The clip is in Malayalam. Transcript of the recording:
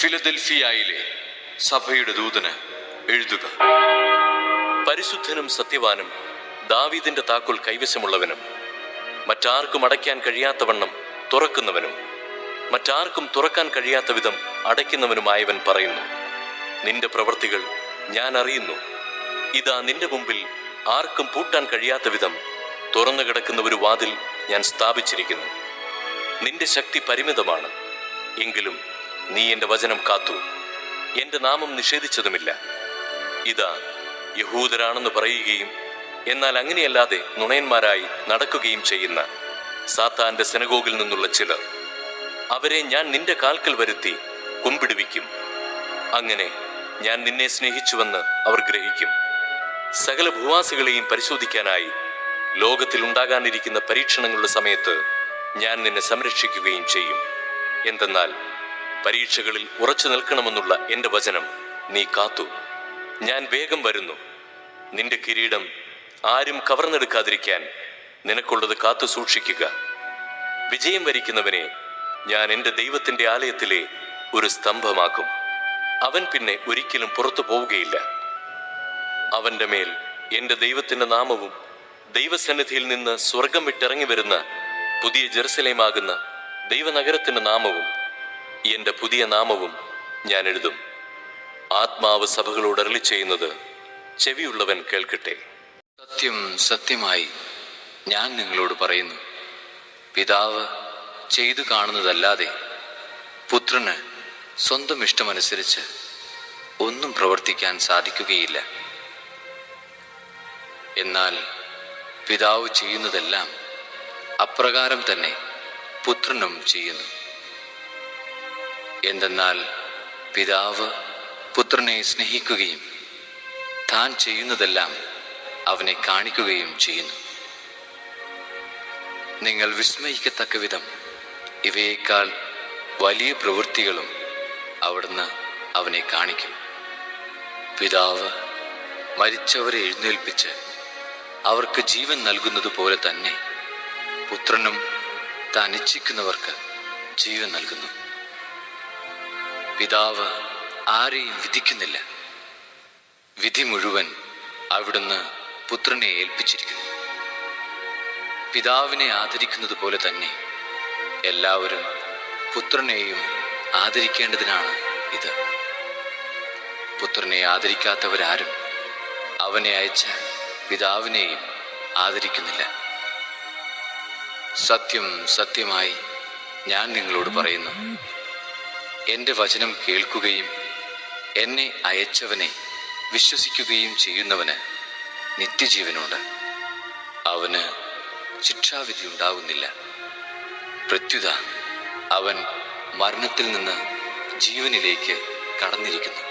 ഫിലദൽഫിയയിലെ സഭയുടെ ദൂതന് എഴുതുക. പരിശുദ്ധനും സത്യവാനും ദാവീദിന്റെ താക്കോൽ കൈവശമുള്ളവനും മറ്റാർക്കും അടയ്ക്കാൻ കഴിയാത്തവണ്ണം തുറക്കുന്നവനും മറ്റാർക്കും തുറക്കാൻ കഴിയാത്ത വിധം അടയ്ക്കുന്നവനുമായവൻ പറയുന്നു നിന്റെ പ്രവൃത്തികൾ ഞാൻ അറിയുന്നു. ഇതാ നിന്റെ മുമ്പിൽ ആർക്കും പൂട്ടാൻ കഴിയാത്ത വിധം തുറന്നു കിടക്കുന്ന ഒരു വാതിൽ ഞാൻ സ്ഥാപിച്ചിരിക്കുന്നു. നിന്റെ ശക്തി പരിമിതമാണ്. എങ്കിലും നീ എന്റെ വചനം കാത്തു. എന്റെ നാമം നിഷേധിച്ചതുമില്ല. ഇതാ യഹൂദരാണെന്ന് പറയുകയും എന്നാൽ അങ്ങനെയല്ലാതെ നുണയന്മാരായി നടക്കുകയും ചെയ്യുന്ന സാത്താന്റെ സെനഗോഗിൽ നിന്നുള്ള ചിലർ. അവരെ ഞാൻ നിന്റെ കാൽക്കൽ വരുത്തി കുമ്പിടുവിക്കും. അങ്ങനെ ഞാൻ നിന്നെ സ്നേഹിച്ചുവെന്ന് അവർ ഗ്രഹിക്കും. സകല ഭൂവാസികളെയും പരിശോധിക്കാനായി ലോകത്തിൽ ഉണ്ടാകാനിരിക്കുന്ന പരീക്ഷണങ്ങളുടെ സമയത്ത് ഞാൻ നിന്നെ സംരക്ഷിക്കുകയും ചെയ്യും. എന്തെന്നാൽ പരീക്ഷകളിൽ ഉറച്ചു നിൽക്കണമെന്നുള്ള എന്റെ വചനം നീ കാത്തു. ഞാൻ വേഗം വരുന്നു. നിന്റെ കിരീടം ആരും കവർന്നെടുക്കാതിരിക്കാൻ നിനക്കുള്ളത് കാത്തു സൂക്ഷിക്കുക. വിജയം വരിക്കുന്നവനെ ഞാൻ എന്റെ ദൈവത്തിന്റെ ആലയത്തിലെ ഒരു സ്തംഭമാക്കും. അവൻ പിന്നെ ഒരിക്കലും പുറത്തു പോവുകയില്ല. അവന്റെ മേൽ എന്റെ ദൈവത്തിന്റെ നാമവും ദൈവസന്നിധിയിൽ നിന്ന് സ്വർഗം വിട്ടിറങ്ങി വരുന്ന പുതിയ ജെറുസലേമാകുന്ന ദൈവനഗരത്തിന്റെ നാമവും എന്റെ പുതിയ നാമവും ഞാൻ എഴുതും. ആത്മാവ് സഭകളോട് അരളി ചെയ്യുന്നത് ചെവിയുള്ളവൻ കേൾക്കട്ടെ. സത്യം സത്യമായി ഞാൻ നിങ്ങളോട് പറയുന്നു. പിതാവ് ചെയ്തു കാണുന്നതല്ലാതെ പുത്രന് സ്വന്തം ഇഷ്ടമനുസരിച്ച് ഒന്നും പ്രവർത്തിക്കാൻ സാധിക്കുകയില്ല. എന്നാൽ പിതാവ് ചെയ്യുന്നതെല്ലാം അപ്രകാരം തന്നെ പുത്രനും ചെയ്യുന്നു. എന്തെന്നാൽ പിതാവ് പുത്രനെ സ്നേഹിക്കുകയും താൻ ചെയ്യുന്നതെല്ലാം അവനെ കാണിക്കുകയും ചെയ്യുന്നു. നിങ്ങൾ വിസ്മയിക്കത്തക്ക വിധം ഇവയേക്കാൾ വലിയ പ്രവൃത്തികളും അവിടുന്ന് അവനെ കാണിക്കും. പിതാവ് മരിച്ചവരെ എഴുന്നേൽപ്പിച്ച് അവർക്ക് ജീവൻ നൽകുന്നത് പോലെ തന്നെ പുത്രനും താൻ ഇച്ഛിക്കുന്നവർക്ക് ജീവൻ നൽകുന്നു. പിതാവ് ആരെയും വിധിക്കുന്നില്ല. വിധി മുഴുവൻ അവിടുന്ന് പുത്രനെ ഏൽപ്പിച്ചിരിക്കുന്നു. പിതാവിനെ ആദരിക്കുന്നത് പോലെ തന്നെ എല്ലാവരും പുത്രനെയും ആദരിക്കേണ്ടതിനാണ് ഇത്. പുത്രനെ ആദരിക്കാത്തവരാരും അവനെ അയച്ച പിതാവിനെയും ആദരിക്കുന്നില്ല. സത്യം സത്യമായി ഞാൻ നിങ്ങളോട് പറയുന്നു. എന്റെ വചനം കേൾക്കുകയും എന്നെ അയച്ചവനെ വിശ്വസിക്കുകയും ചെയ്യുന്നവന് നിത്യജീവനുണ്ട്. അവന് ശിക്ഷാവിധി ഉണ്ടാകുന്നില്ല പ്രത്യുത അവൻ മരണത്തിൽ നിന്ന് ജീവനിലേക്ക് കടന്നിരിക്കുന്നു.